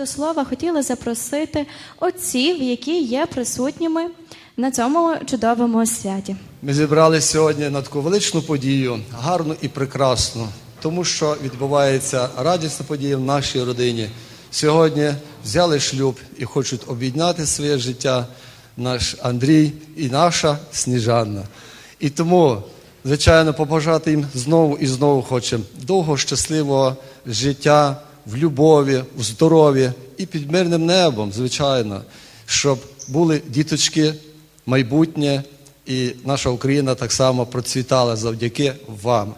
До слова, хотіла запросити отців, які є присутніми на цьому чудовому святі. Ми зібралися сьогодні на таку величну подію, гарну і прекрасну, тому що відбувається радісна подія в нашій родині. Сьогодні взяли шлюб і хочуть об'єднати своє життя наш Андрій і наша Сніжанна. І тому, звичайно, побажати їм знову і знову хочемо довго щасливого життя в любові, в здоров'ї і під мирним небом, звичайно, щоб були діточки майбутнє, і наша Україна так само процвітала завдяки вам.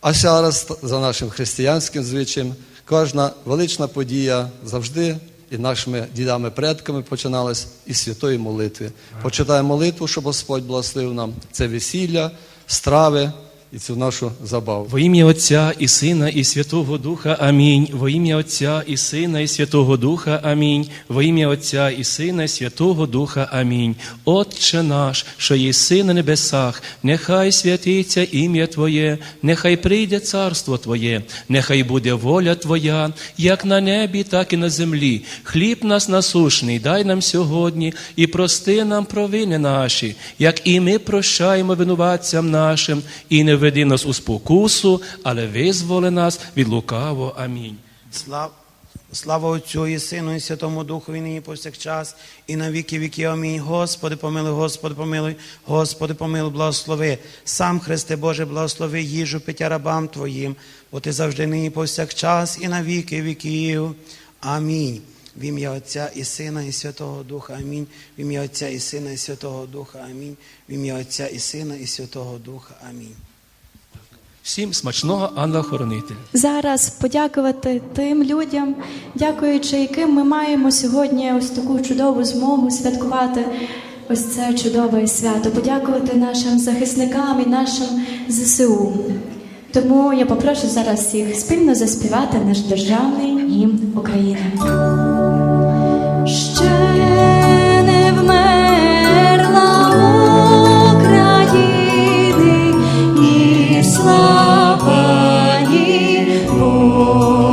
А зараз за нашим християнським звичаєм кожна велична подія завжди і нашими дідами-предками починалась із святої молитви. Почитаємо молитву, щоб Господь благословив нам це весілля, страви і цю нашу забаву. Во ім'я Отця і Сина, і Святого Духа. Амінь. Во ім'я Отця і Сина, і Святого Духа. Амінь. Во ім'я Отця і Сина, і Святого Духа. Амінь. Отче наш, що єси на небесах, нехай святиться ім'я Твоє, нехай прийде царство Твоє, нехай буде воля Твоя, як на небі, так і на землі. Хліб нас насушний, дай нам сьогодні і прости нам провини наші, як і ми прощаємо винуватцям нашим, і не веди нас у спокусу, але визволи нас від лукаво. Амінь. Слав... Слава Отцю і Сину, і Святому Духу, і нині повсякчас, і на віки віки. Амінь. Господи, помилуй, Господи, помилуй, Господи, помилуй, благослови. Сам Христе Боже, благослови їжу пиття рабам Твоїм, бо Ти завжди нині повсякчас, і на віки віків. Амінь. В ім'я Отця і Сина, і Святого Духа. Амінь. В ім'я Отця і Сина, і Святого Духа. Амінь. В ім'я Отця і Сина, і Святого Духа. Амінь. Всім смачного ангела-хоронителя. Зараз подякувати тим людям, дякуючи яким ми маємо сьогодні ось таку чудову змогу святкувати ось це чудове свято, подякувати нашим захисникам і нашим ЗСУ. Тому я попрошу зараз всіх спільно заспівати наш державний гімн України. Lord.